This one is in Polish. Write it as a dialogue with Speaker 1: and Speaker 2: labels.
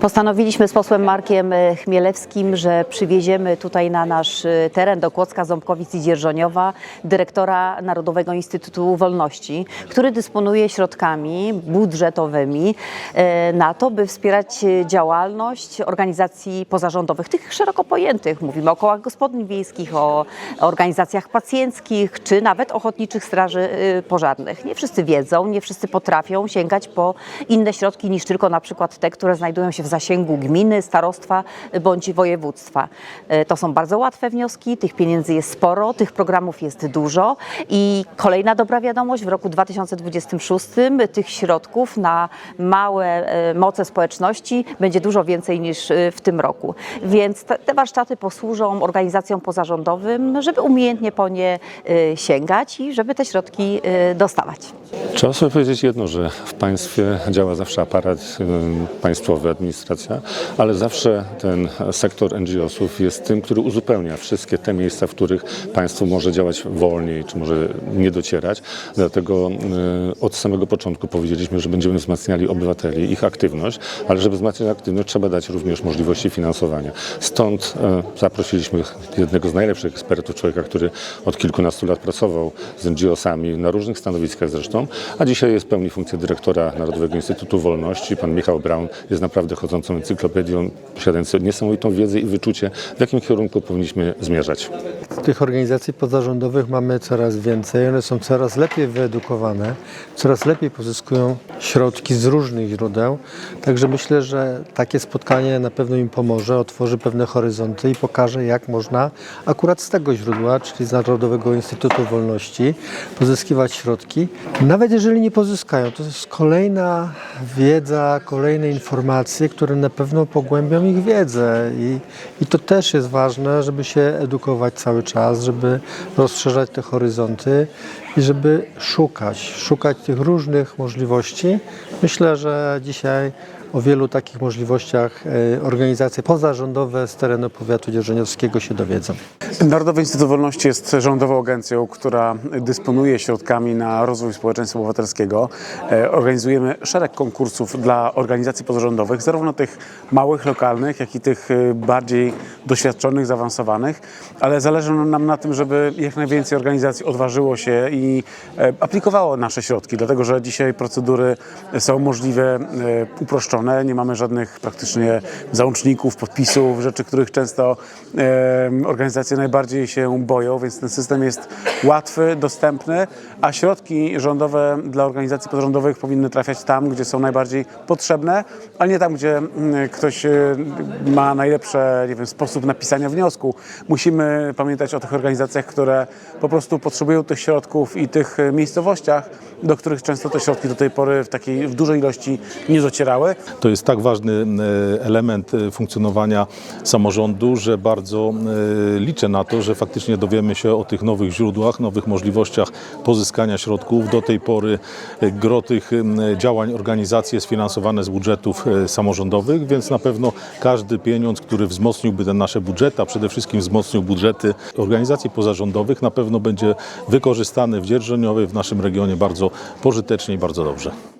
Speaker 1: Postanowiliśmy z posłem Markiem e, Chmielewskim, że przywieziemy tutaj na nasz e, teren do Kłodzka, Ząbkowic i Dzierżoniowa dyrektora Narodowego Instytutu Wolności, który dysponuje środkami budżetowymi e, na to, by wspierać działalność organizacji pozarządowych, tych szeroko pojętych. Mówimy o kołach gospodyń wiejskich, o organizacjach pacjenckich, czy nawet ochotniczych straży pożarnych. Nie wszyscy wiedzą, nie wszyscy potrafią sięgać po inne środki niż tylko na przykład te, które znajdują się w zasięgu gminy, starostwa bądź województwa. E, To są bardzo łatwe wnioski, tych pieniędzy jest sporo, tych programów jest dużo i kolejna dobra wiadomość, w roku 2026 tych środków na małe e, moce społeczności będzie dużo więcej niż e, w tym roku. Więc te, warsztaty posłużą organizacjom pozarządowym, żeby umiejętnie po nie sięgać i żeby te środki dostawać.
Speaker 2: Trzeba sobie powiedzieć jedno, że w państwie działa zawsze aparat państwowy, administracja, ale zawsze ten sektor NGO-sów jest tym, który uzupełnia wszystkie te miejsca, w których państwo może działać wolniej, czy może nie docierać. Dlatego y, od samego początku powiedzieliśmy, że będziemy wzmacniali obywateli, ich aktywność, ale żeby wzmacniać aktywność, trzeba dać również możliwości finansowania. Stąd y, zaprosiliśmy jednego z najlepszych ekspertów, człowieka, który od kilkunastu lat pracował z NGO-sami na różnych stanowiskach zresztą, a dzisiaj jest pełni funkcję dyrektora Narodowego Instytutu Wolności. Pan Michał Braun jest naprawdę chodzącą encyklopedią, posiadający niesamowitą wiedzę i wyczucie, w jakim kierunku powinniśmy zmierzać.
Speaker 3: Tych organizacji pozarządowych mamy coraz więcej, one są coraz lepiej wyedukowane, coraz lepiej pozyskują środki z różnych źródeł. Także myślę, że takie spotkanie na pewno im pomoże, otworzy pewne horyzonty i pokaże, jak można akurat z tego źródła, czyli z Narodowego Instytutu Wolności, pozyskiwać środki. Nawet jeżeli nie pozyskają, to jest kolejna wiedza, kolejne informacje, które na pewno pogłębią ich wiedzę i, i to też jest ważne, żeby się edukować cały czas, żeby rozszerzać te horyzonty i żeby szukać, szukać tych różnych możliwości. Myślę, że dzisiaj o wielu takich możliwościach e, organizacje pozarządowe z terenu powiatu dzierżoniowskiego się dowiedzą.
Speaker 4: Narodowy Instytut Wolności jest rządową agencją, która dysponuje środkami na rozwój społeczeństwa obywatelskiego. E, Organizujemy szereg konkursów dla organizacji pozarządowych, zarówno tych małych, lokalnych, jak i tych e, bardziej doświadczonych, zaawansowanych, ale zależy nam na tym, żeby jak najwięcej organizacji odważyło się i aplikowało nasze środki, dlatego że dzisiaj procedury są możliwe, e, uproszczone, nie mamy żadnych praktycznie załączników, podpisów, rzeczy, których często organizacje najbardziej się boją, więc ten system jest łatwy, dostępny, a środki rządowe dla organizacji pozarządowych powinny trafiać tam, gdzie są najbardziej potrzebne, a nie tam, gdzie mm, ktoś e, ma najlepszy nie wiem, sposób napisania wniosku. Musimy pamiętać o tych organizacjach, które po prostu potrzebują tych środków i tych e, miejscowościach, do których często te środki do tej pory w takiej w dużej ilości nie docierały.
Speaker 5: To jest tak ważny e, element e, funkcjonowania samorządu, że bardzo e, liczę na to, że faktycznie dowiemy się o tych nowych źródłach, nowych możliwościach pozyskania środków. Do tej pory gro tych działań organizacji jest finansowane z budżetów samorządowych, więc na pewno każdy pieniądz, który wzmocniłby te nasze budżety, a przede wszystkim wzmocnił budżety organizacji pozarządowych, na pewno będzie wykorzystany w Dzierżoniowie, w naszym regionie bardzo pożytecznie i bardzo dobrze.